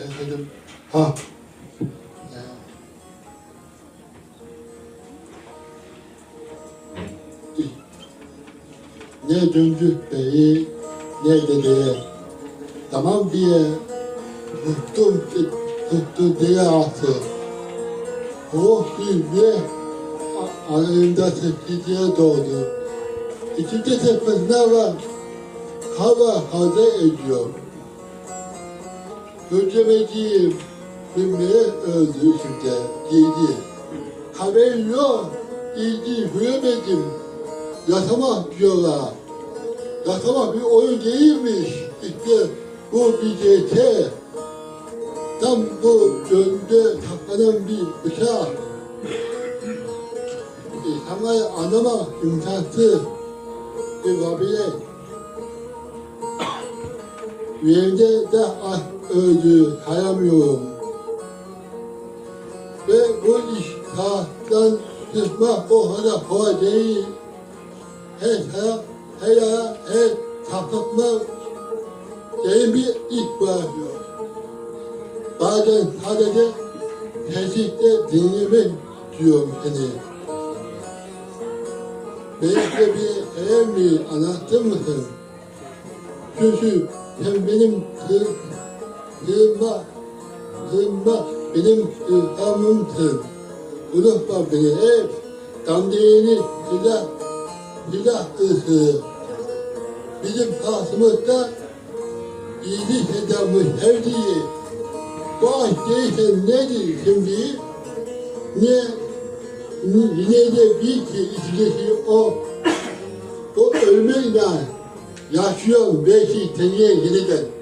Efendim, ha. Ee, Ne döndü beyi, ne dedeye. Tamam diye tuttum, tuttu diye attı. Oh bir ne alemde tepkiye doğdu. İkinci tepesine var. Hava hazır ediyor. Hücremeciğim bilmeye öldü şimdi giydi. Haber yok. İlgi hüyemedim. Yatamak diyorlar. Yatamak bir oyun değilmiş. İşte bu bir gece. Tam bu gönlde saklanan bir bıçak. İnsanlar anlama imkansız bir kabile. Yüreğimde de aşk öldü, sayamıyorum. Ve bu iş sağdan çıkmak o kadar kolay değil. Her taraf, her yere, her sapıtma derin bir ilk bırakıyor. Bazen sadece sessizde dinlemek diyorum seni. Belki bir eğer mi anlattın mısın? Çünkü sen benim kız, kızma, kızma benim kızamımsın. Unutma beni hep. Dandini silah, silah ısığı. Bizim karşımızda iyilik edilmiş her şeyi. Bu aşk değilse nedir şimdi? Ne? Yine de bir ki içindeki o, o ölmeyle yaşıyorum belki seneye yeniden.